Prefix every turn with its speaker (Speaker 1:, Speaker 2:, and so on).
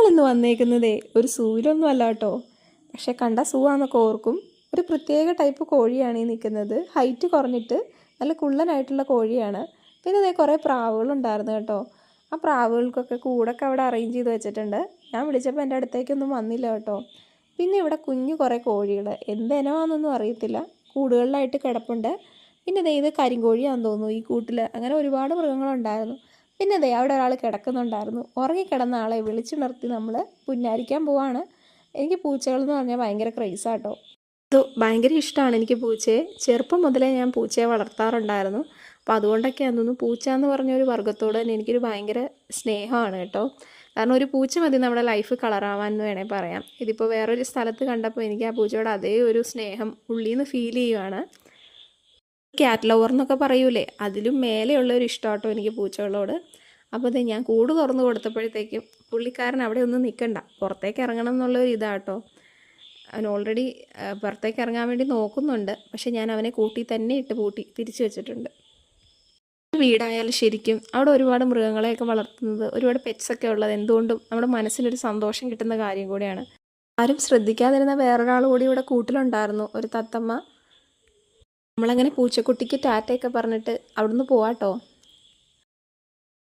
Speaker 1: നമ്മളിന്ന് വന്നേക്കുന്നതേ ഒരു സൂവിലൊന്നും അല്ല കേട്ടോ. പക്ഷെ കണ്ട സൂവാന്നൊക്കെ ഓർക്കും. ഒരു പ്രത്യേക ടൈപ്പ് കോഴിയാണ് ഈ നിൽക്കുന്നത്. ഹൈറ്റ് കുറഞ്ഞിട്ട് നല്ല കുള്ളനായിട്ടുള്ള കോഴിയാണ്. പിന്നെ ഇതേ കുറേ പ്രാവുകളുണ്ടായിരുന്നു കേട്ടോ. ആ പ്രാവുകൾക്കൊക്കെ കൂടൊക്കെ അവിടെ അറേഞ്ച് ചെയ്ത് വെച്ചിട്ടുണ്ട്. ഞാൻ വിളിച്ചപ്പോൾ എന്റെ അടുത്തേക്കൊന്നും വന്നില്ല കേട്ടോ. പിന്നെ ഇവിടെ കുഞ്ഞു കുറേ കോഴികൾ. എന്ത് ഇനമാണെന്നൊന്നും അറിയത്തില്ല. കൂടുകളിലായിട്ട് കിടപ്പുണ്ട്. പിന്നെ ദേ ഇത് കരിങ്കോഴിയാണെന്ന് തോന്നുന്നു ഈ കൂട്ടിൽ. അങ്ങനെ ഒരുപാട് മൃഗങ്ങളുണ്ടായിരുന്നു. പിന്നെ ദേ അവിടെ ഒരാൾ കിടക്കുന്നുണ്ടായിരുന്നു. ഉറങ്ങിക്കിടന്ന ആളെ വിളിച്ചുണർത്തി നമ്മൾ പുന്നാരിക്കാൻ പോവാണ്. എനിക്ക് പൂച്ചകൾ എന്ന് പറഞ്ഞാൽ ഭയങ്കര ക്രൈസാട്ടോ ഭയങ്കര ഇഷ്ടമാണ് എനിക്ക് പൂച്ചയെ. ചെറുപ്പം മുതലേ ഞാൻ പൂച്ചയെ വളർത്താറുണ്ടായിരുന്നു. അപ്പോൾ അതുകൊണ്ടൊക്കെ അന്നൊന്ന് പൂച്ച എന്ന് പറഞ്ഞ ഒരു വർഗത്തോട് തന്നെ എനിക്കൊരു ഭയങ്കര സ്നേഹമാണ് കേട്ടോ. കാരണം ഒരു പൂച്ച മതി നമ്മുടെ ലൈഫ് കളറാവാൻ എന്ന് വേണേൽ പറയാം. ഇതിപ്പോൾ വേറൊരു സ്ഥലത്ത് കണ്ടപ്പോൾ എനിക്ക് ആ പൂച്ചയോട് അതേ ഒരു സ്നേഹം ഉള്ളിൽ നിന്ന് ഫീൽ ചെയ്യുവാണ്. ക്യാറ്റ് ലവർ എന്നൊക്കെ പറയൂലേ അതിലും മേലെയുള്ള ഒരു ഇഷ്ടമാട്ടോ എനിക്ക് പൂച്ചകളോട്. അപ്പോൾ ഇത് ഞാൻ കൂട് തുറന്നു കൊടുത്തപ്പോഴത്തേക്കും പുള്ളിക്കാരൻ അവിടെ ഒന്നും നിൽക്കണ്ട പുറത്തേക്ക് ഇറങ്ങണം എന്നുള്ള ഇതാട്ടോ. അവൻ ഓൾറെഡി പുറത്തേക്ക് ഇറങ്ങാൻ വേണ്ടി നോക്കുന്നുണ്ട് പക്ഷെ ഞാൻ അവനെ കൂട്ടി തന്നെ ഇട്ട് പൂട്ടി തിരിച്ചു വെച്ചിട്ടുണ്ട്. വീടായാലും ശരിക്കും അവിടെ ഒരുപാട് മൃഗങ്ങളെയൊക്കെ വളർത്തുന്നത് ഒരുപാട് പെറ്റ്സൊക്കെ ഉള്ളത് എന്തുകൊണ്ടും നമ്മുടെ മനസ്സിനൊരു സന്തോഷം കിട്ടുന്ന കാര്യം കൂടിയാണ്. ആരും ശ്രദ്ധിക്കാതിരുന്ന വേറൊരാൾ കൂടി ഇവിടെ കൂട്ടിലുണ്ടായിരുന്നു ഒരു തത്തമ്മ. നമ്മളങ്ങനെ പൂച്ചക്കുട്ടിക്ക് ടാറ്റയൊക്കെ പറഞ്ഞിട്ട് അവിടുന്ന് പോവാട്ടോ.